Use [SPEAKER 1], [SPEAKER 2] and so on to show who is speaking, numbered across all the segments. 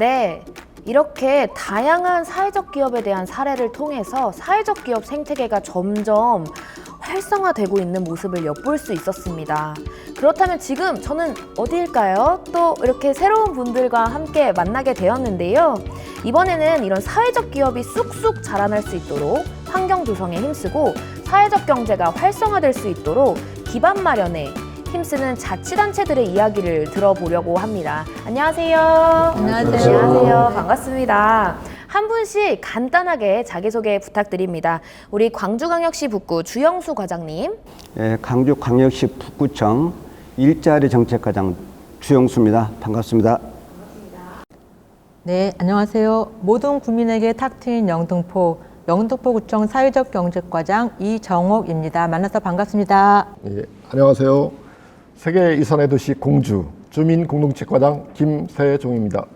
[SPEAKER 1] 네. 이렇게 다양한 사회적 기업에 대한 사례를 통해서 사회적 기업 생태계가 점점 활성화되고 있는 모습을 엿볼 수 있었습니다. 그렇다면 지금 저는 어디일까요? 또 이렇게 새로운 분들과 함께 만나게 되었는데요. 이번에는 이런 사회적 기업이 쑥쑥 자라날 수 있도록 환경 조성에 힘쓰고 사회적 경제가 활성화될 수 있도록 기반 마련에 힘쓰는 자치단체들의 이야기를 들어보려고 합니다. 안녕하세요.
[SPEAKER 2] 안녕하세요.
[SPEAKER 1] 안녕하세요. 반갑습니다. 한 분씩 간단하게 자기소개 부탁드립니다. 우리 광주광역시 북구 주영수 과장님,
[SPEAKER 3] 예, 강주광역시 북구청 일자리 정책과장 주영수입니다. 반갑습니다.
[SPEAKER 2] 네, 안녕하세요. 모든 국민에게 탁 트인 영등포, 영등포구청 사회적 경제과장 이정옥입니다. 만나서 반갑습니다.
[SPEAKER 4] 예, 안녕하세요. 세계 이선의 도시 공주 주민 공동체과장 김세종입니다.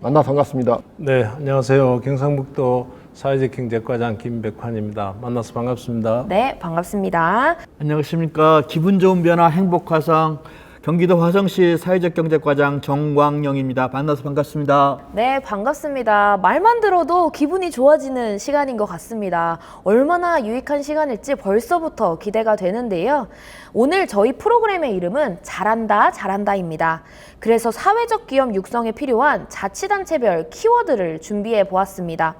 [SPEAKER 4] 만나 반갑습니다.
[SPEAKER 5] 네, 안녕하세요. 경상북도 사회적 경제과장 김백환입니다. 만나서 반갑습니다.
[SPEAKER 1] 네, 반갑습니다.
[SPEAKER 6] 안녕하십니까. 기분 좋은 변화 행복 화성 경기도 화성시 사회적 경제과장 정광영입니다. 만나서 반갑습니다.
[SPEAKER 1] 네, 반갑습니다. 말만 들어도 기분이 좋아지는 시간인 것 같습니다. 얼마나 유익한 시간일지 벌써부터 기대가 되는데요. 오늘 저희 프로그램의 이름은 잘한다, 잘한다입니다. 그래서 사회적 기업 육성에 필요한 자치단체별 키워드를 준비해 보았습니다.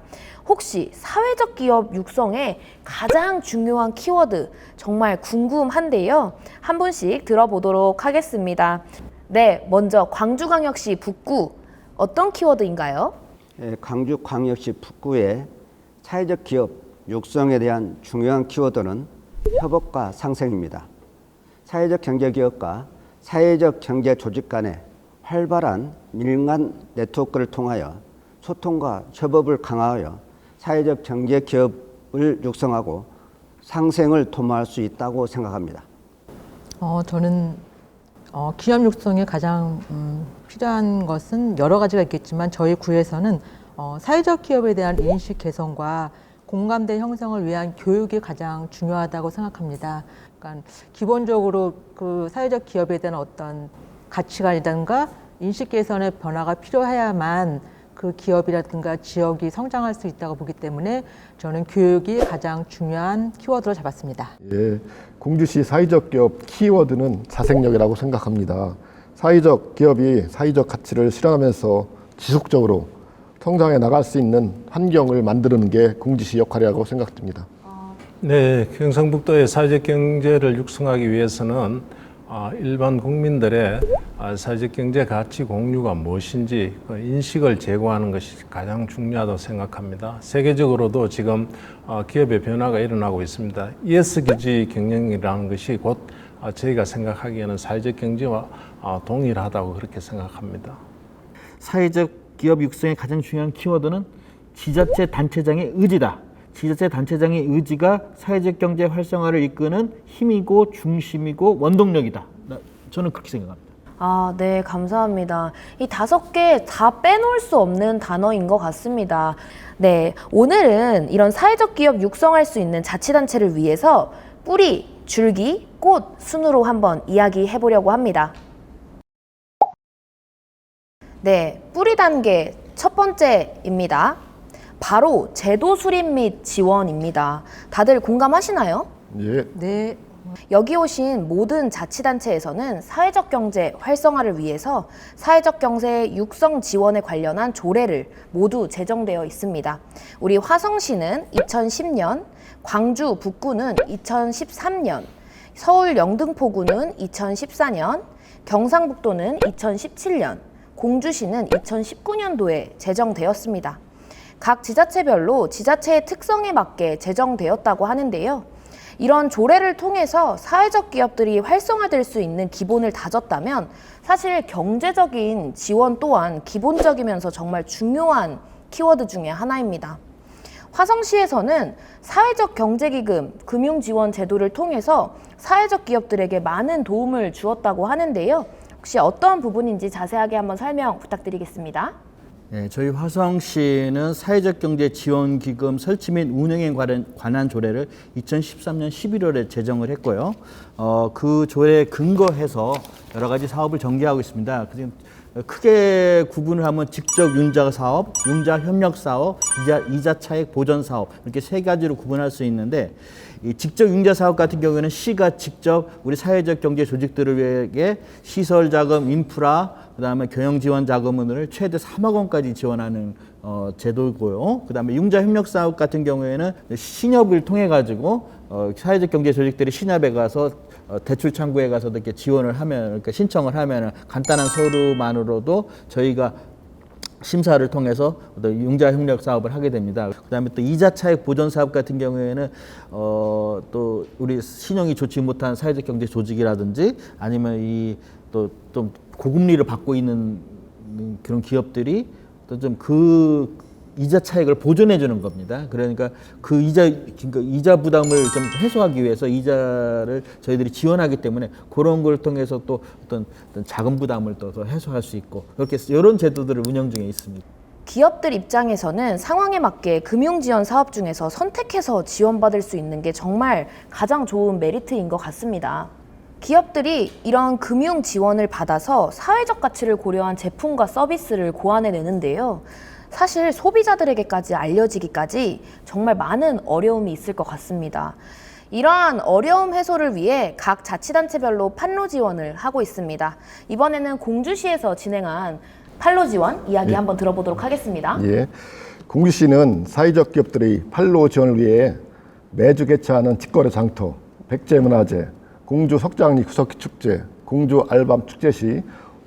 [SPEAKER 1] 혹시 사회적 기업 육성에 가장 중요한 키워드 정말 궁금한데요. 한 분씩 들어보도록 하겠습니다. 네, 먼저 광주광역시 북구 어떤 키워드인가요?
[SPEAKER 3] 예, 강주광역시 북구의 사회적 기업 육성에 대한 중요한 키워드는 협업과 상생입니다. 사회적 경제 기업과 사회적 경제 조직 간의 활발한 밀간 네트워크를 통하여 소통과 협업을 강화하여 사회적 경제 기업을 육성하고 상생을 도모할 수 있다고 생각합니다.
[SPEAKER 2] 어, 저는 어, 기업 육성에 가장 음, 필요한 것은 여러 가지가 있겠지만 저희 구에서는 어, 사회적 기업에 대한 인식 개선과 공감대 형성을 위한 교육이 가장 중요하다고 생각합니다. 그러니까 기본적으로 그 사회적 기업에 대한 어떤 가치관이든가 인식 개선의 변화가 필요해야만 그 기업이라든가 지역이 성장할 수 있다고 보기 때문에 저는 교육이 가장 중요한 키워드로 잡았습니다.
[SPEAKER 4] 예, 공주시 사회적 기업 키워드는 자생력이라고 생각합니다. 사회적 기업이 사회적 가치를 실현하면서 지속적으로 성장해 나갈 수 있는 환경을 만드는 게 공주시 역할이라고 생각됩니다.
[SPEAKER 5] 네, 경상북도의 사회적 경제를 육성하기 위해서는 아, 일반 국민들의 아, 사회적 경제 가치 공유가 무엇인지 그 인식을 제고하는 것이 가장 중요하다고 생각합니다. 세계적으로도 지금 아, 기업의 변화가 일어나고 있습니다. ES 기지 경영이라는 것이 곧 아, 저희가 생각하기에는 사회적 경제와 아, 동일하다고 그렇게 생각합니다.
[SPEAKER 6] 사회적 기업 육성의 가장 중요한 키워드는 지자체 단체장의 의지다. 지자체 단체장의 의지가 사회적 경제 활성화를 이끄는 힘이고 중심이고 원동력이다. 나- 저는 그렇게 생각합니다.
[SPEAKER 1] 아, 네, 감사합니다. 이 다섯 개 다 빼놓을 수 없는 단어인 것 같습니다. 네, 오늘은 이런 사회적 기업 육성할 수 있는 자치단체를 위해서 뿌리, 줄기, 꽃 순으로 한번 이야기해 보려고 합니다. 네, 뿌리 단계 첫 번째입니다. 바로 제도 수립 및 지원입니다. 다들 공감하시나요?
[SPEAKER 4] 예,
[SPEAKER 2] 네,
[SPEAKER 1] 여기 오신 모든 자치단체에서는 사회적 경제 활성화를 위해서 사회적 경제 육성 지원에 관련한 조례를 모두 제정되어 있습니다. 우리 화성시는 2010년, 광주 북구는 2013년, 서울 영등포구는 2014년, 경상북도는 2017년, 공주시는 2019년도에 제정되었습니다. 각 지자체별로 지자체의 특성에 맞게 제정되었다고 하는데요. 이런 조례를 통해서 사회적 기업들이 활성화될 수 있는 기본을 다졌다면 사실 경제적인 지원 또한 기본적이면서 정말 중요한 키워드 중에 하나입니다. 화성시에서는 사회적 경제기금 금융지원 제도를 통해서 사회적 기업들에게 많은 도움을 주었다고 하는데요. 혹시 어떤 부분인지 자세하게 한번 설명 부탁드리겠습니다.
[SPEAKER 6] 네, 저희 화성시는 사회적 경제 지원 기금 설치 및 운영에 관한, 관한 조례를 2013년 11월에 제정을 했고요. 어, 그 조례에 근거해서 여러 가지 사업을 전개하고 있습니다. 그 지금 크게 구분을 하면 직접 융자 사업, 융자 협력 사업, 이자, 이자 차익 보전 사업 이렇게 세 가지로 구분할 수 있는데 이 직접 융자 사업 같은 경우에는 시가 직접 우리 사회적 경제 조직들을 위해 시설 자금, 인프라, 그다음에 경영 지원 자금을 최대 3억 원까지 지원하는 어, 제도고요. 그다음에 융자 협력 사업 같은 경우에는 신협을 통해 가지고 어, 사회적 경제 조직들이 신협에 가서 어, 대출 창구에 가서도 이렇게 지원을 하면 그러니까 신청을 하면 간단한 서류만으로도 저희가 심사를 통해서 어떤 융자 협력 사업을 하게 됩니다. 그다음에 또 이자 차익 보전 사업 같은 경우에는 어, 또 우리 신용이 좋지 못한 사회적 경제 조직이라든지 아니면 이 또 좀 고금리를 받고 있는 그런 기업들이 또 좀 그 이자 차익을 보존해 주는 겁니다. 그러니까 그 이자 그러니까 이자 부담을 좀 해소하기 위해서 이자를 저희들이 지원하기 때문에 그런 걸 통해서 또 어떤, 어떤 자금 부담을 또더 해소할 수 있고 이렇게 이런 제도들을 운영 중에 있습니다.
[SPEAKER 1] 기업들 입장에서는 상황에 맞게 금융 지원 사업 중에서 선택해서 지원받을 수 있는 게 정말 가장 좋은 메리트인 것 같습니다. 기업들이 이런 금융 지원을 받아서 사회적 가치를 고려한 제품과 서비스를 고안해 내는데요. 사실 소비자들에게까지 알려지기까지 정말 많은 어려움이 있을 것 같습니다. 이러한 어려움 해소를 위해 각 자치단체별로 판로 지원을 하고 있습니다. 이번에는 공주시에서 진행한 판로 지원 이야기 한번 들어보도록 하겠습니다.
[SPEAKER 4] 예. 공주시는 사회적 기업들의 판로 지원을 위해 매주 개최하는 직거래 장터, 백제문화제, 공주 석장리 구석기 축제, 공주 알밤 축제 시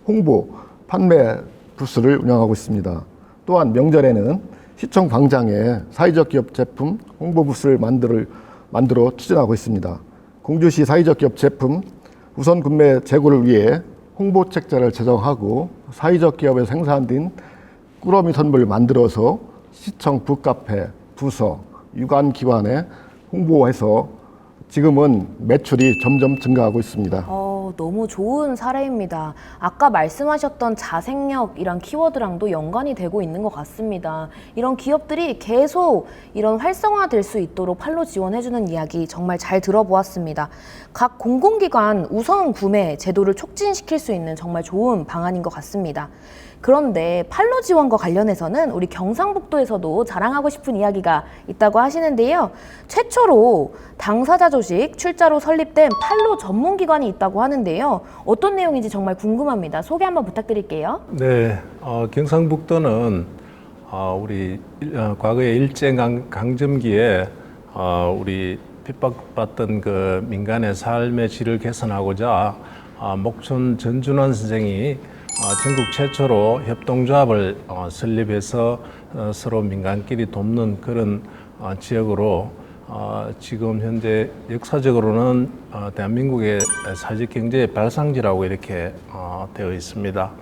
[SPEAKER 4] 홍보, 판매 부스를 운영하고 있습니다. 또한 명절에는 시청 광장에 사회적 기업 제품 홍보 부스를 만들어, 만들어 추진하고 있습니다. 공주시 사회적 기업 제품 우선 구매 재고를 위해 홍보 책자를 제정하고 사회적 기업에서 생산된 꾸러미 선물을 만들어서 시청 북카페, 부서, 유관 기관에 홍보해서 지금은 매출이 점점 증가하고 있습니다.
[SPEAKER 1] 어, 너무 좋은 사례입니다. 아까 말씀하셨던 자생력이란 키워드랑도 연관이 되고 있는 것 같습니다. 이런 기업들이 계속 이런 활성화될 수 있도록 팔로 지원해주는 이야기 정말 잘 들어보았습니다. 각 공공기관 우선 구매 제도를 촉진시킬 수 있는 정말 좋은 방안인 것 같습니다. 그런데 팔로 지원과 관련해서는 우리 경상북도에서도 자랑하고 싶은 이야기가 있다고 하시는데요. 최초로 당사자 조직 출자로 설립된 팔로 전문기관이 있다고 하는데요. 어떤 내용인지 정말 궁금합니다. 소개 한번 부탁드릴게요.
[SPEAKER 5] 네, 어, 경상북도는 어, 우리 일- 어, 과거에 일제 강, 강점기에 어, 우리 핍박받던 그 민간의 삶의 질을 개선하고자 어, 목촌 전준환 선생이 어, 전국 최초로 협동조합을 어, 설립해서 어, 서로 민간끼리 돕는 그런 어, 지역으로 어, 지금 현재 역사적으로는 어, 대한민국의 사회적 경제의 발상지라고 이렇게 어, 되어 있습니다.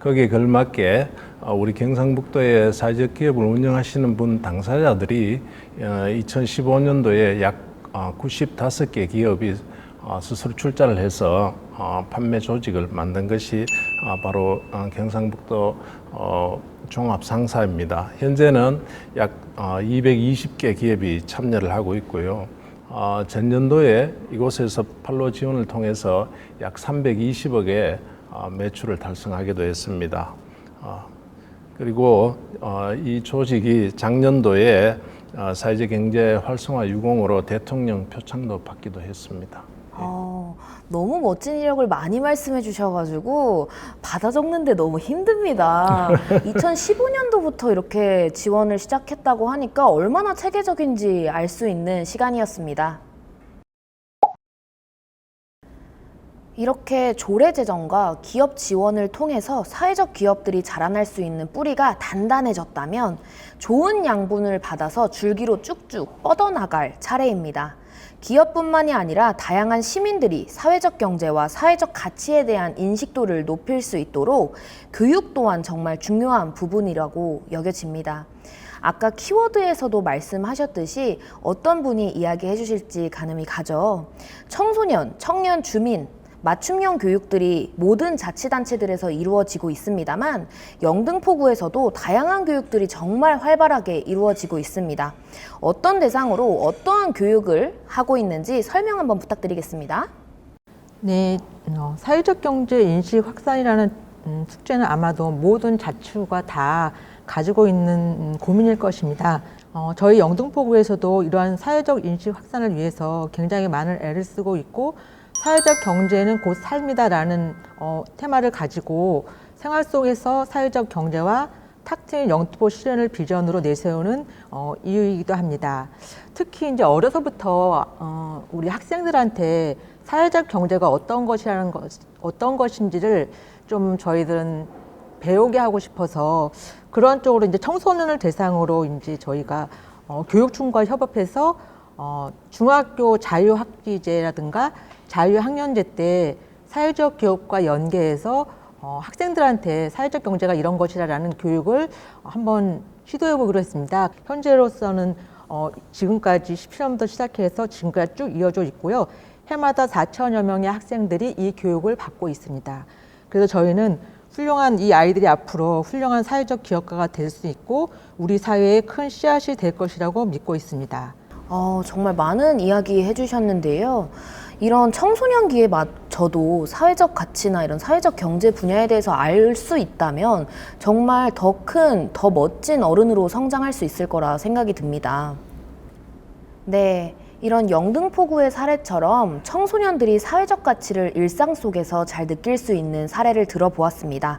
[SPEAKER 5] 거기에 걸맞게 어, 우리 경상북도의 사회적 기업을 운영하시는 분 당사자들이 2015년도에 약 95개 기업이 어, 스스로 출자를 해서 어, 판매 조직을 만든 것이 어, 바로 어, 경상북도 어, 종합 상사입니다. 현재는 약 어, 220개 기업이 참여를 하고 있고요. 어, 전년도에 이곳에서 판로 지원을 통해서 약 320억의 어, 매출을 달성하기도 했습니다. 어, 그리고 어, 이 조직이 작년도에 어, 사회적 경제 활성화 유공으로 대통령 표창도 받기도 했습니다.
[SPEAKER 1] 어, 너무 멋진 이력을 많이 말씀해 주셔가지고 받아 적는데 너무 힘듭니다. 2015년도부터 이렇게 지원을 시작했다고 하니까 얼마나 체계적인지 알 수 있는 시간이었습니다. 이렇게 조례 제정과 기업 지원을 통해서 사회적 기업들이 자라날 수 있는 뿌리가 단단해졌다면 좋은 양분을 받아서 줄기로 쭉쭉 뻗어나갈 차례입니다. 기업뿐만이 아니라 다양한 시민들이 사회적 경제와 사회적 가치에 대한 인식도를 높일 수 있도록 교육 또한 정말 중요한 부분이라고 여겨집니다. 아까 키워드에서도 말씀하셨듯이 어떤 분이 이야기해 주실지 가늠이 가죠. 청소년, 청년, 주민, 맞춤형 교육들이 모든 자치단체들에서 이루어지고 있습니다만 영등포구에서도 다양한 교육들이 정말 활발하게 이루어지고 있습니다. 어떤 대상으로 어떠한 교육을 하고 있는지 설명 한번 부탁드리겠습니다.
[SPEAKER 2] 네, 어, 사회적 경제 인식 확산이라는 음, 숙제는 아마도 모든 자치구가 다 가지고 있는 음, 고민일 것입니다. 어, 저희 영등포구에서도 이러한 사회적 인식 확산을 위해서 굉장히 많은 애를 쓰고 있고 사회적 경제는 곧 삶이다라는 어, 테마를 가지고 생활 속에서 사회적 경제와 탁 트인 영등포 실현을 비전으로 내세우는 어, 이유이기도 합니다. 특히 이제 어려서부터 어, 우리 학생들한테 사회적 경제가 어떤 것이라는 것, 어떤 것인지를 좀 저희들은 배우게 하고 싶어서 그런 쪽으로 이제 청소년을 대상으로 이제 저희가 어, 교육청과 협업해서 어, 중학교 자유학기제라든가 자유학년제 때 사회적 기업과 연계해서 어, 학생들한테 사회적 경제가 이런 것이라는 교육을 한번 시도해 보기로 했습니다. 현재로서는 어, 지금까지 17년부터 시작해서 지금까지 쭉 이어져 있고요. 해마다 4천여 명의 학생들이 이 교육을 받고 있습니다. 그래서 저희는 훌륭한 이 아이들이 앞으로 훌륭한 사회적 기업가가 될 수 있고 우리 사회에 큰 씨앗이 될 것이라고 믿고 있습니다.
[SPEAKER 1] 어, 정말 많은 이야기 해주셨는데요. 이런 청소년기에 저도 사회적 가치나 이런 사회적 경제 분야에 대해서 알 수 있다면 정말 더 큰, 더 멋진 어른으로 성장할 수 있을 거라 생각이 듭니다. 네. 이런 영등포구의 사례처럼 청소년들이 사회적 가치를 일상 속에서 잘 느낄 수 있는 사례를 들어보았습니다.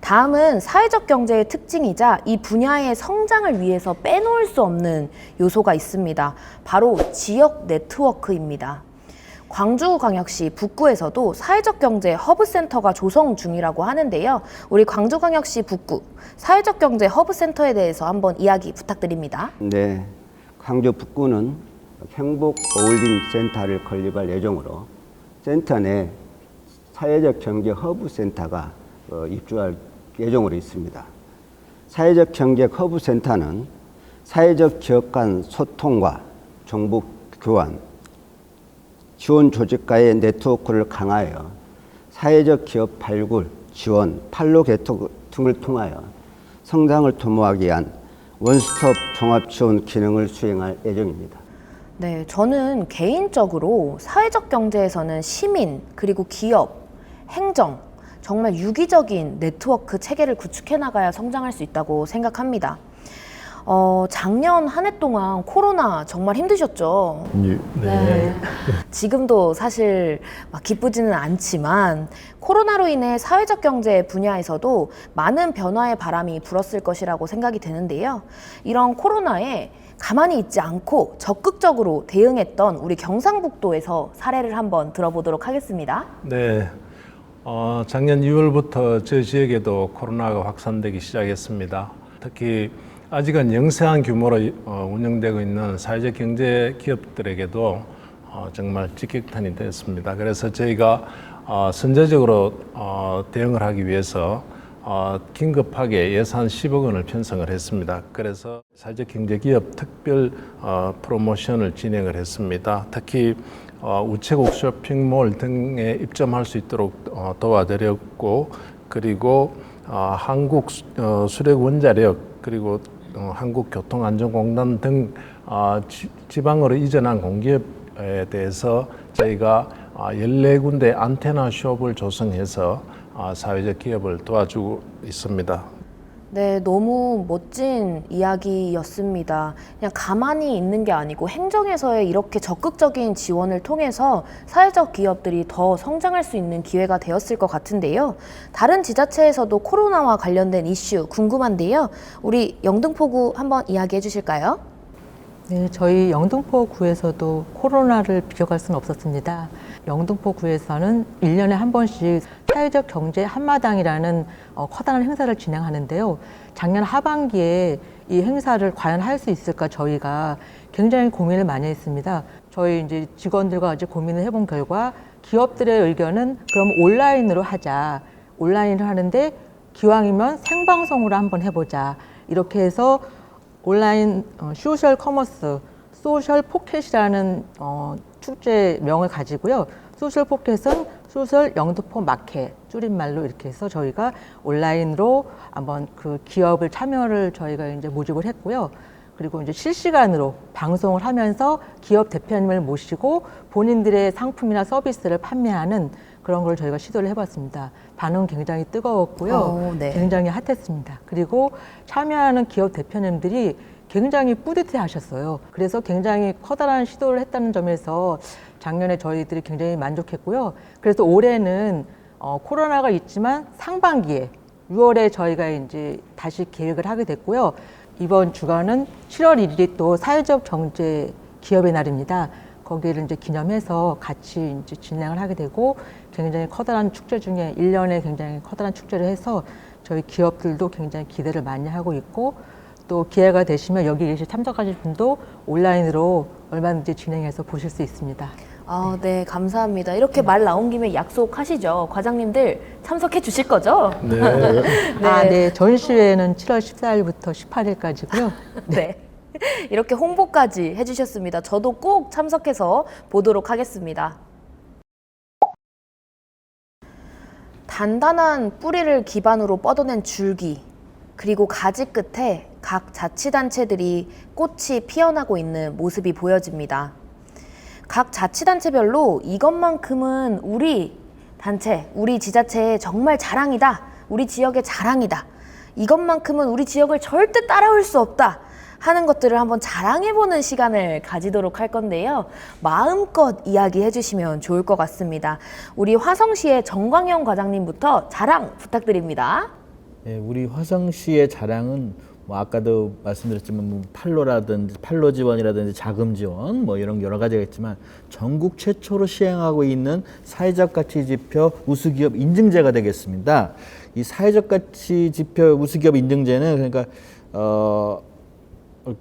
[SPEAKER 1] 다음은 사회적 경제의 특징이자 이 분야의 성장을 위해서 빼놓을 수 없는 요소가 있습니다. 바로 지역 네트워크입니다. 광주광역시 북구에서도 사회적 경제 허브센터가 조성 중이라고 하는데요. 우리 광주광역시 북구 사회적 경제 허브센터에 대해서 한번 이야기 부탁드립니다.
[SPEAKER 3] 네, 광주 북구는 행복 어울림 센터를 건립할 예정으로 센터 내 사회적 경제 허브 센터가 어, 입주할 예정으로 있습니다. 사회적 경제 허브 센터는 사회적 기업 간 소통과 정보 교환, 지원 조직과의 네트워크를 강화하여 사회적 기업 발굴, 지원, 판로 개통 등을 통하여 성장을 도모하기 위한 원스톱 종합 지원 기능을 수행할 예정입니다.
[SPEAKER 1] 네, 저는 개인적으로 사회적 경제에서는 시민, 그리고 기업, 행정, 정말 유기적인 네트워크 체계를 구축해 나가야 성장할 수 있다고 생각합니다. 어, 작년 한 해 동안 코로나 정말 힘드셨죠?
[SPEAKER 5] 네.
[SPEAKER 1] 지금도 사실 막 기쁘지는 않지만 코로나로 인해 사회적 경제 분야에서도 많은 변화의 바람이 불었을 것이라고 생각이 되는데요. 이런 코로나에 가만히 있지 않고 적극적으로 대응했던 우리 경상북도에서 사례를 한번 들어보도록 하겠습니다.
[SPEAKER 5] 네. 어, 작년 2월부터 저 지역에도 코로나가 확산되기 시작했습니다. 특히 아직은 영세한 규모로 어, 운영되고 있는 사회적 경제 기업들에게도 어, 정말 직격탄이 됐습니다. 그래서 저희가 어, 선제적으로 어, 대응을 하기 위해서 어, 긴급하게 예산 10억 원을 편성을 했습니다. 그래서 사회적 경제 기업 특별 어, 프로모션을 진행을 했습니다. 특히 어, 우체국 쇼핑몰 등에 입점할 수 있도록 어, 도와드렸고 그리고 어, 한국 수- 어, 수력 원자력 그리고 어, 한국교통안전공단 등 어, 지, 지방으로 이전한 공기업에 대해서 저희가 아, 14군데 안테나 숍을 조성해서 아, 사회적 기업을 도와주고 있습니다.
[SPEAKER 1] 네, 너무 멋진 이야기였습니다. 그냥 가만히 있는 게 아니고 행정에서의 이렇게 적극적인 지원을 통해서 사회적 기업들이 더 성장할 수 있는 기회가 되었을 것 같은데요. 다른 지자체에서도 코로나와 관련된 이슈 궁금한데요. 우리 영등포구 한번 이야기해 주실까요?
[SPEAKER 2] 네, 저희 영등포구에서도 코로나를 비교할 수는 없었습니다. 영등포구에서는 일년에한 번씩 사회적 경제 한마당이라는 어, 커다란 행사를 진행하는데요. 작년 하반기에 이 행사를 과연 할 수 있을까 저희가 굉장히 고민을 많이 했습니다. 저희 이제 직원들과 같이 고민을 해본 결과 기업들의 의견은 그럼 온라인으로 하자. 온라인을 하는데 기왕이면 생방송으로 한번 해보자. 이렇게 해서 온라인 어, 소셜 커머스, 소셜 포켓이라는 어, 축제명을 가지고요. 소셜 포켓은 소셜 영등포 마켓 줄임말로 이렇게 해서 저희가 온라인으로 한번 그 기업을 참여를 저희가 이제 모집을 했고요. 그리고 이제 실시간으로 방송을 하면서 기업 대표님을 모시고 본인들의 상품이나 서비스를 판매하는 그런 걸 저희가 시도를 해봤습니다. 반응 굉장히 뜨거웠고요.
[SPEAKER 1] 어, 네.
[SPEAKER 2] 굉장히 핫했습니다. 그리고 참여하는 기업 대표님들이 굉장히 뿌듯해 하셨어요. 그래서 굉장히 커다란 시도를 했다는 점에서 작년에 저희들이 굉장히 만족했고요. 그래서 올해는 어, 코로나가 있지만 상반기에 6월에 저희가 이제 다시 계획을 하게 됐고요. 이번 주간은 7월 1일이 또 사회적 경제 기업의 날입니다. 거기를 이제 기념해서 같이 이제 진행을 하게 되고 굉장히 커다란 축제 중에 1년에 굉장히 커다란 축제를 해서 저희 기업들도 굉장히 기대를 많이 하고 있고 또 기회가 되시면 여기 계시 참석하실 분도 온라인으로 얼마든지 진행해서 보실 수 있습니다.
[SPEAKER 1] 아, 네, 감사합니다. 이렇게 말 나온 김에 약속하시죠. 과장님들 참석해 주실 거죠?
[SPEAKER 5] 네.
[SPEAKER 2] 아, 네. 전시회는 7월 14일부터 18일까지고요.
[SPEAKER 1] 네. 이렇게 홍보까지 해주셨습니다. 저도 꼭 참석해서 보도록 하겠습니다. 단단한 뿌리를 기반으로 뻗어낸 줄기, 그리고 가지 끝에 각 자치단체들이 꽃이 피어나고 있는 모습이 보여집니다. 각 자치단체별로 이것만큼은 우리 단체, 우리 지자체의 정말 자랑이다. 우리 지역의 자랑이다. 이것만큼은 우리 지역을 절대 따라올 수 없다. 하는 것들을 한번 자랑해보는 시간을 가지도록 할 건데요. 마음껏 이야기해 주시면 좋을 것 같습니다. 우리 화성시의 정광영 과장님부터 자랑 부탁드립니다.
[SPEAKER 6] 예, 우리 화성시의 자랑은 뭐 아까도 말씀드렸지만 뭐 팔로라든지 팔로 지원이라든지 자금 지원 뭐 이런 여러 가지가 있지만 전국 최초로 시행하고 있는 사회적 가치 지표 우수기업 인증제가 되겠습니다. 이 사회적 가치 지표 우수기업 인증제는 그러니까 어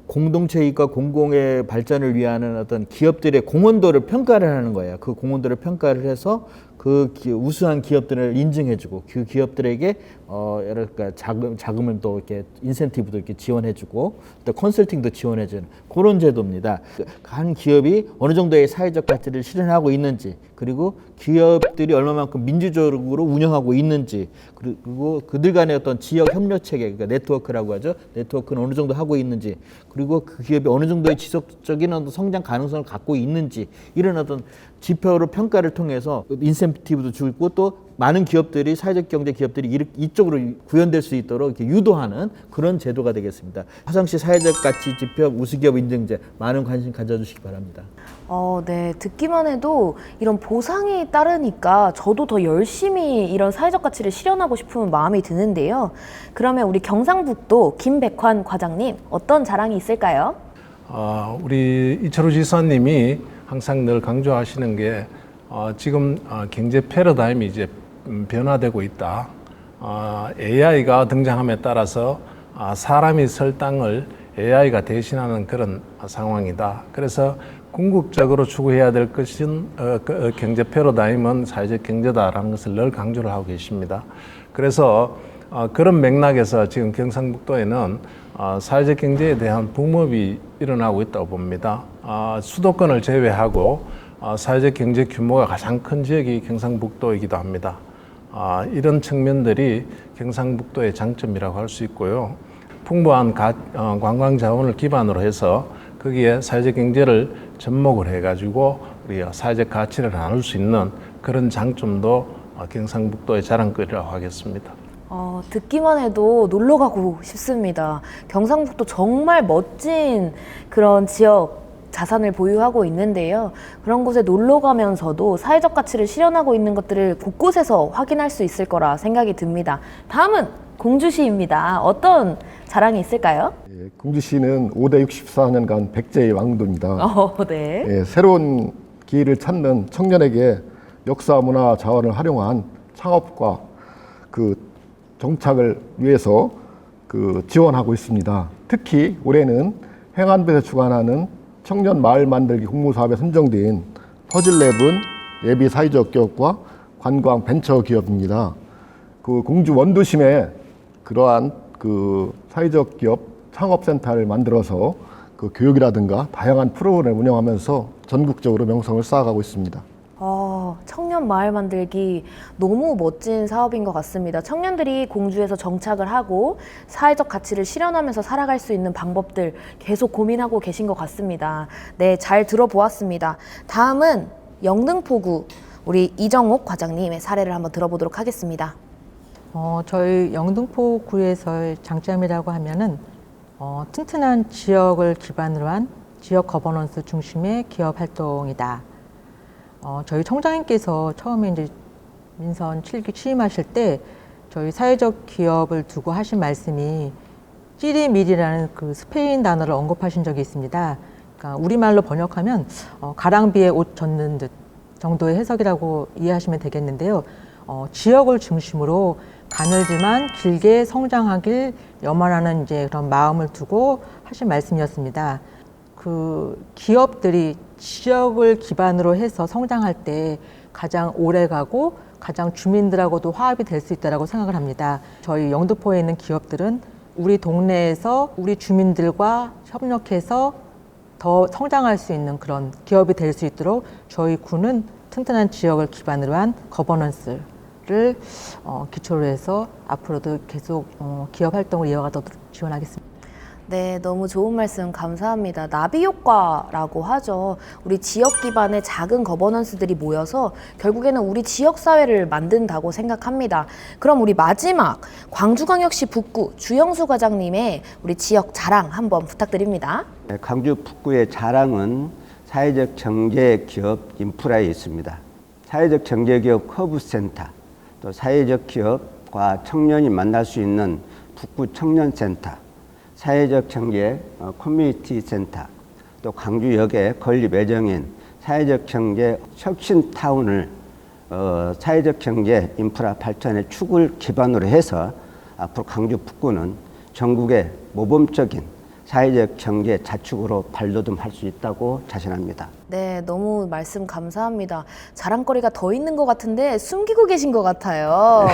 [SPEAKER 6] 공동체 이익과 공공의 발전을 위하는 어떤 기업들의 공헌도를 평가를 하는 거예요. 그 공헌도를 평가를 해서 그 기- 우수한 기업들을 인증해주고 그 기업들에게 어 여러 가 자금 자금을 또 이렇게 인센티브도 이렇게 지원해주고 또 컨설팅도 지원해주는 그런 제도입니다. 그한 기업이 어느 정도의 사회적 가치를 실현하고 있는지 그리고 기업들이 얼마만큼 민주적으로 운영하고 있는지 그리고 그들 간의 어떤 지역 협력 체계 그러니까 네트워크라고 하죠. 네트워크는 어느 정도 하고 있는지 그리고 그 기업이 어느 정도의 지속적인 어떤 성장 가능성을 갖고 있는지 이런 어떤 지표로 평가를 통해서 인센티브도 주고 또 많은 기업들이 사회적 경제 기업들이 이- 이쪽으로 구현될 수 있도록 이렇게 유도하는 그런 제도가 되겠습니다. 화성시 사회적 가치 지표 우수기업 인증제 많은 관심 가져주시기 바랍니다.
[SPEAKER 1] 어, 네. 듣기만 해도 이런 보상이 따르니까 저도 더 열심히 이런 사회적 가치를 실현하고 싶은 마음이 드는데요. 그러면 우리 경상북도 김백환 과장님 어떤 자랑이 있을까요?
[SPEAKER 5] 어, 우리 이철우 지사님이 항상 늘 강조하시는 게 어, 지금 어, 경제 패러다임이 이제 음, 변화되고 있다. 어, AI가 등장함에 따라서 아, 사람이 설 땅을 AI가 대신하는 그런 상황이다. 그래서 궁극적으로 추구해야 될 것은 어, 그, 어, 경제 패러다임은 사회적 경제다라는 것을 늘 강조를 하고 계십니다. 그래서 어, 그런 맥락에서 지금 경상북도에는 어, 사회적 경제에 대한 붐업이 일어나고 있다고 봅니다. 어, 수도권을 제외하고 어, 사회적 경제 규모가 가장 큰 지역이 경상북도이기도 합니다. 아, 이런 측면들이 경상북도의 장점이라고 할 수 있고요. 풍부한 가- 어, 관광 자원을 기반으로 해서 거기에 사회적 경제를 접목을 해가지고 우리 사회적 가치를 나눌 수 있는 그런 장점도 어, 경상북도의 자랑거리라고 하겠습니다.
[SPEAKER 1] 어, 듣기만 해도 놀러 가고 싶습니다. 경상북도 정말 멋진 그런 지역 자산을 보유하고 있는데요. 그런 곳에 놀러 가면서도 사회적 가치를 실현하고 있는 것들을 곳곳에서 확인할 수 있을 거라 생각이 듭니다. 다음은 공주시입니다. 어떤 자랑이 있을까요?
[SPEAKER 4] 예, 공주시는 5대 64년간 백제의 왕도입니다.
[SPEAKER 1] 어, 네.
[SPEAKER 4] 예, 새로운 기회를 찾는 청년에게 역사 문화 자원을 활용한 창업과 그 정착을 위해서 그 지원하고 있습니다. 특히 올해는 행안부에서 주관하는 청년 마을 만들기 공모 사업에 선정된 퍼즐랩은 예비 사회적 기업과 관광 벤처 기업입니다. 그 공주 원도심에 그러한 그 사회적 기업 창업센터를 만들어서 그 교육이라든가 다양한 프로그램을 운영하면서 전국적으로 명성을 쌓아가고 있습니다.
[SPEAKER 1] 어, 청년 마을 만들기 너무 멋진 사업인 것 같습니다. 청년들이 공주에서 정착을 하고 사회적 가치를 실현하면서 살아갈 수 있는 방법들 계속 고민하고 계신 것 같습니다. 네, 잘 들어보았습니다. 다음은 영등포구 우리 이정옥 과장님의 사례를 한번 들어보도록 하겠습니다.
[SPEAKER 2] 어, 저희 영등포구에서의 장점이라고 하면은 어, 튼튼한 지역을 기반으로 한 지역 거버넌스 중심의 기업 활동이다. 어, 저희 청장님께서 처음에 이제 민선 7기 취임하실 때 저희 사회적 기업을 두고 하신 말씀이 찌리밀이라는 그 스페인 단어를 언급하신 적이 있습니다. 그러니까 우리말로 번역하면 어, 가랑비에 옷 젖는 듯 정도의 해석이라고 이해하시면 되겠는데요. 어, 지역을 중심으로 가늘지만 길게 성장하길 염원하는 이제 그런 마음을 두고 하신 말씀이었습니다. 그 기업들이 지역을 기반으로 해서 성장할 때 가장 오래 가고 가장 주민들하고도 화합이 될 수 있다고 생각을 합니다. 저희 영등포에 있는 기업들은 우리 동네에서 우리 주민들과 협력해서 더 성장할 수 있는 그런 기업이 될 수 있도록 저희 구는 튼튼한 지역을 기반으로 한 거버넌스를 어, 기초로 해서 앞으로도 계속 어, 기업 활동을 이어가도록 지원하겠습니다.
[SPEAKER 1] 네, 너무 좋은 말씀 감사합니다. 나비 효과라고 하죠. 우리 지역 기반의 작은 거버넌스들이 모여서 결국에는 우리 지역 사회를 만든다고 생각합니다. 그럼 우리 마지막 광주광역시 북구 주영수 과장님의 우리 지역 자랑 한번 부탁드립니다.
[SPEAKER 3] 네, 광주 북구의 자랑은 사회적 경제 기업 인프라에 있습니다. 사회적 경제 기업 허브센터, 또 사회적 기업과 청년이 만날 수 있는 북구 청년센터, 사회적 경제 어, 커뮤니티 센터, 또 광주역의 건립 예정인 사회적 경제 혁신 타운을 어, 사회적 경제 인프라 발전의 축을 기반으로 해서 앞으로 광주 북구는 전국의 모범적인 사회적 경제 자축으로 발돋움할 수 있다고 자신합니다.
[SPEAKER 1] 네, 너무 말씀 감사합니다. 자랑거리가 더 있는 것 같은데 숨기고 계신 것 같아요.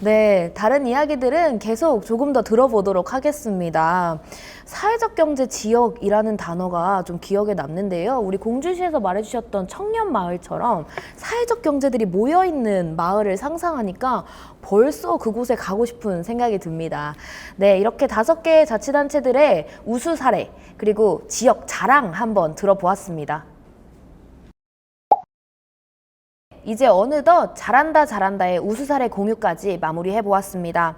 [SPEAKER 1] 네, 다른 이야기들은 계속 조금 더 들어보도록 하겠습니다. 사회적 경제 지역이라는 단어가 좀 기억에 남는데요. 우리 공주시에서 말해주셨던 청년 마을처럼 사회적 경제들이 모여 있는 마을을 상상하니까 벌써 그곳에 가고 싶은 생각이 듭니다. 네, 이렇게 다섯 개의 자치단체들의 우수 사례 그리고 지역 자랑 한번 들어보았습니다. 이제 어느덧 잘한다 잘한다의 우수 사례 공유까지 마무리해 보았습니다.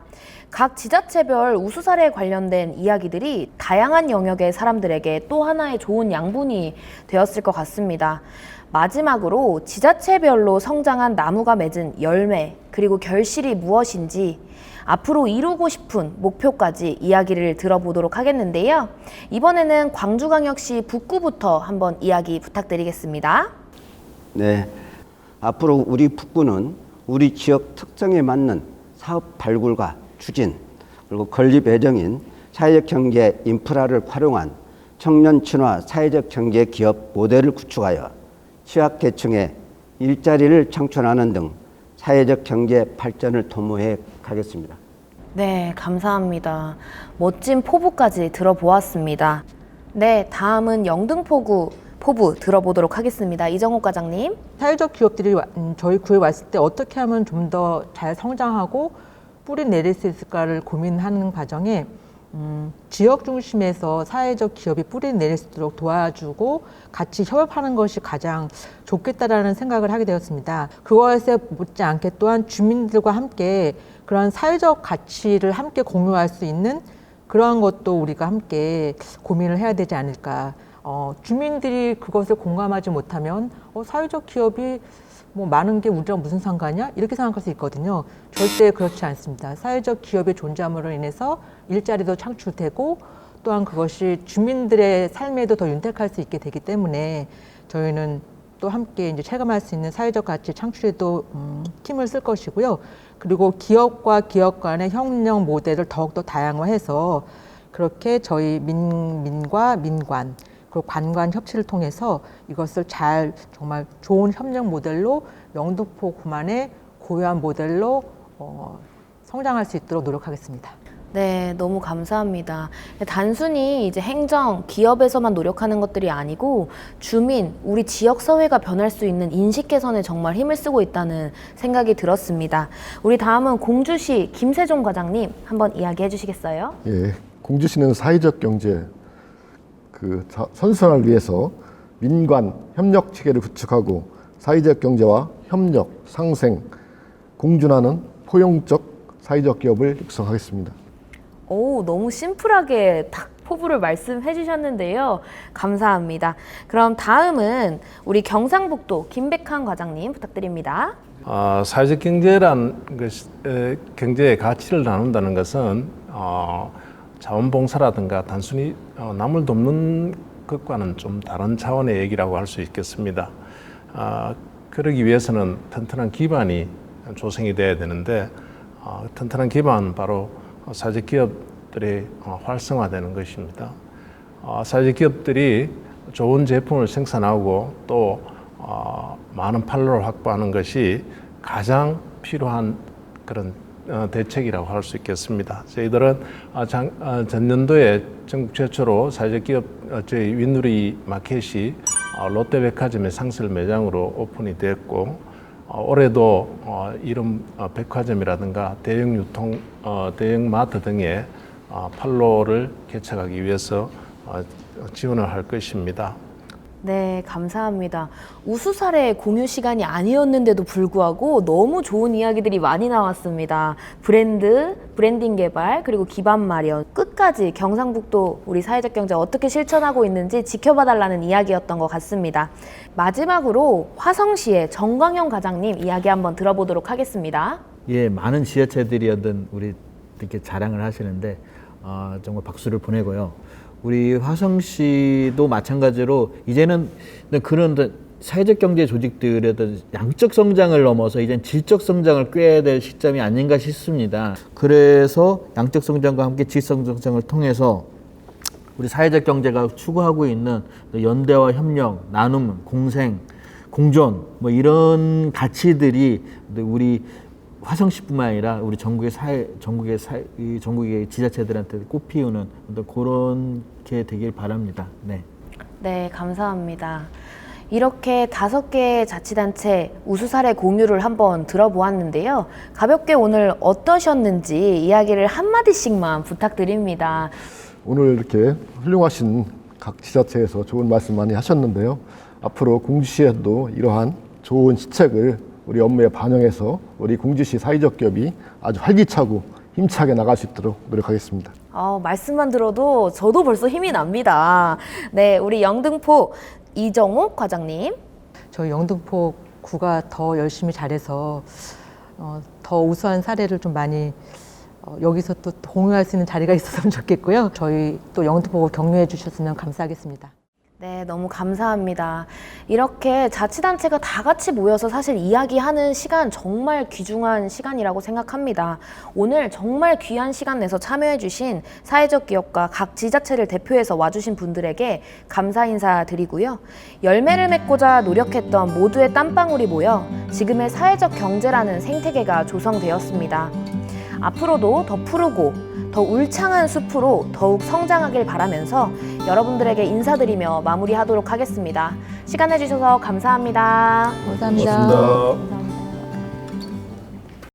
[SPEAKER 1] 각 지자체별 우수 사례에 관련된 이야기들이 다양한 영역의 사람들에게 또 하나의 좋은 양분이 되었을 것 같습니다. 마지막으로 지자체별로 성장한 나무가 맺은 열매 그리고 결실이 무엇인지 앞으로 이루고 싶은 목표까지 이야기를 들어보도록 하겠는데요. 이번에는 광주광역시 북구부터 한번 이야기 부탁드리겠습니다.
[SPEAKER 3] 네. 앞으로 우리 북구는 우리 지역 특성에 맞는 사업 발굴과 추진, 그리고 건립 예정인 사회적 경제 인프라를 활용한 청년 친화 사회적 경제 기업 모델을 구축하여 취약계층의 일자리를 창출하는 등 사회적 경제 발전을 도모해 가겠습니다.
[SPEAKER 1] 네, 감사합니다. 멋진 포부까지 들어보았습니다. 네, 다음은 영등포구 포부 들어보도록 하겠습니다. 이정옥 과장님.
[SPEAKER 2] 사회적 기업들이 와- 음, 저희 구에 왔을 때 어떻게 하면 좀 더 잘 성장하고 뿌리 내릴 수 있을까를 고민하는 과정에 음, 지역 중심에서 사회적 기업이 뿌리 내릴 수 있도록 도와주고 같이 협업하는 것이 가장 좋겠다라는 생각을 하게 되었습니다. 그것에 못지않게 또한 주민들과 함께 그런 사회적 가치를 함께 공유할 수 있는 그러한 것도 우리가 함께 고민을 해야 되지 않을까. 어, 주민들이 그것을 공감하지 못하면 어, 사회적 기업이 뭐 많은 게 우리랑 무슨 상관이야? 이렇게 생각할 수 있거든요. 절대 그렇지 않습니다. 사회적 기업의 존재함으로 인해서 일자리도 창출되고 또한 그것이 주민들의 삶에도 더 윤택할 수 있게 되기 때문에 저희는 또 함께 이제 체감할 수 있는 사회적 가치 창출에도 음, 팀을 쓸 것이고요. 그리고 기업과 기업 간의 협력 모델을 더욱더 다양화해서 그렇게 저희 민민과 민관 그리고 관관 협치를 통해서 이것을 잘 정말 좋은 협력 모델로 영등포 구만의 고유한 모델로 어, 성장할 수 있도록 노력하겠습니다.
[SPEAKER 1] 네, 너무 감사합니다. 단순히 이제 행정, 기업에서만 노력하는 것들이 아니고 주민, 우리 지역 사회가 변할 수 있는 인식 개선에 정말 힘을 쓰고 있다는 생각이 들었습니다. 우리 다음은 공주시 김세종 과장님 한번 이야기해 주시겠어요?
[SPEAKER 4] 예, 공주시는 사회적 경제 그 자- 선순환을 위해서 민관 협력 체계를 구축하고 사회적 경제와 협력, 상생, 공존하는 포용적 사회적 기업을 육성하겠습니다.
[SPEAKER 1] 오, 너무 심플하게 딱 포부를 말씀해 주셨는데요. 감사합니다. 그럼 다음은 우리 경상북도 김백환 과장님 부탁드립니다.
[SPEAKER 5] 어, 사회적 경제란 것이, 에, 경제의 가치를 나눈다는 것은 어, 자원봉사라든가 단순히 어, 남을 돕는 것과는 좀 다른 차원의 얘기라고 할 수 있겠습니다. 아, 그러기 위해서는 튼튼한 기반이 조성이 돼야 되는데 어, 튼튼한 기반은 바로 사회적 기업들이 어, 활성화되는 것입니다. 어, 사회적 기업들이 좋은 제품을 생산하고 또 어, 많은 판로를 확보하는 것이 가장 필요한 그런 어, 대책이라고 할 수 있겠습니다. 저희들은 어, 장, 어, 전년도에 전국 최초로 사회적 기업 어, 저희 윈누리 마켓이 어, 롯데백화점의 상설 매장으로 오픈이 됐고 어, 올해도 어, 이름 어, 백화점이라든가 대형 유통 어, 대형 마트 등의 어, 판로를 개척하기 위해서 어, 지원을 할 것입니다.
[SPEAKER 1] 네, 감사합니다. 우수 사례 공유 시간이 아니었는데도 불구하고 너무 좋은 이야기들이 많이 나왔습니다. 브랜드, 브랜딩 개발, 그리고 기반 마련, 끝까지 경상북도 우리 사회적 경제 어떻게 실천하고 있는지 지켜봐 달라는 이야기였던 것 같습니다. 마지막으로 화성시의 정광영 과장님 이야기 한번 들어보도록 하겠습니다.
[SPEAKER 6] 예, 많은 지자체들이 어떤 우리 이렇게 자랑을 하시는데 어, 정말 박수를 보내고요. 우리 화성시도 마찬가지로 이제는 그런 사회적 경제 조직들의 양적 성장을 넘어서 이젠 질적 성장을 꾀해야 될 시점이 아닌가 싶습니다. 그래서 양적 성장과 함께 질적 성장을 통해서 우리 사회적 경제가 추구하고 있는 연대와 협력, 나눔, 공생, 공존 뭐 이런 가치들이 우리 화성시뿐만 아니라 우리 전국의 사회, 전국의 사회, 이 전국의 지자체들한테 꽃피우는 어떤 그런 게 되길 바랍니다. 네.
[SPEAKER 1] 네, 감사합니다. 이렇게 다섯 개의 자치단체 우수 사례 공유를 한번 들어보았는데요. 가볍게 오늘 어떠셨는지 이야기를 한마디씩만 부탁드립니다.
[SPEAKER 4] 오늘 이렇게 훌륭하신 각 지자체에서 좋은 말씀 많이 하셨는데요. 앞으로 공주시에도 이러한 좋은 시책을 우리 업무에 반영해서 우리 공주시 사회적 기업이 아주 활기차고 힘차게 나갈 수 있도록 노력하겠습니다.
[SPEAKER 1] 어, 말씀만 들어도 저도 벌써 힘이 납니다. 네, 우리 영등포 이정옥 과장님.
[SPEAKER 2] 저희 영등포 구가 더 열심히 잘해서 어, 더 우수한 사례를 좀 많이 어, 여기서 또 공유할 수 있는 자리가 있었으면 좋겠고요. 저희 또 영등포 격려해 주셨으면 감사하겠습니다.
[SPEAKER 1] 네, 너무 감사합니다. 이렇게 자치단체가 다 같이 모여서 사실 이야기하는 시간 정말 귀중한 시간이라고 생각합니다. 오늘 정말 귀한 시간 내서 참여해주신 사회적 기업과 각 지자체를 대표해서 와주신 분들에게 감사 인사 드리고요. 열매를 맺고자 노력했던 모두의 땀방울이 모여 지금의 사회적 경제라는 생태계가 조성되었습니다. 앞으로도 더 푸르고 더 울창한 숲으로 더욱 성장하길 바라면서 여러분들에게 인사드리며 마무리하도록 하겠습니다. 시간 내주셔서 감사합니다.
[SPEAKER 2] 감사합니다.
[SPEAKER 4] 고맙습니다.
[SPEAKER 2] 감사합니다.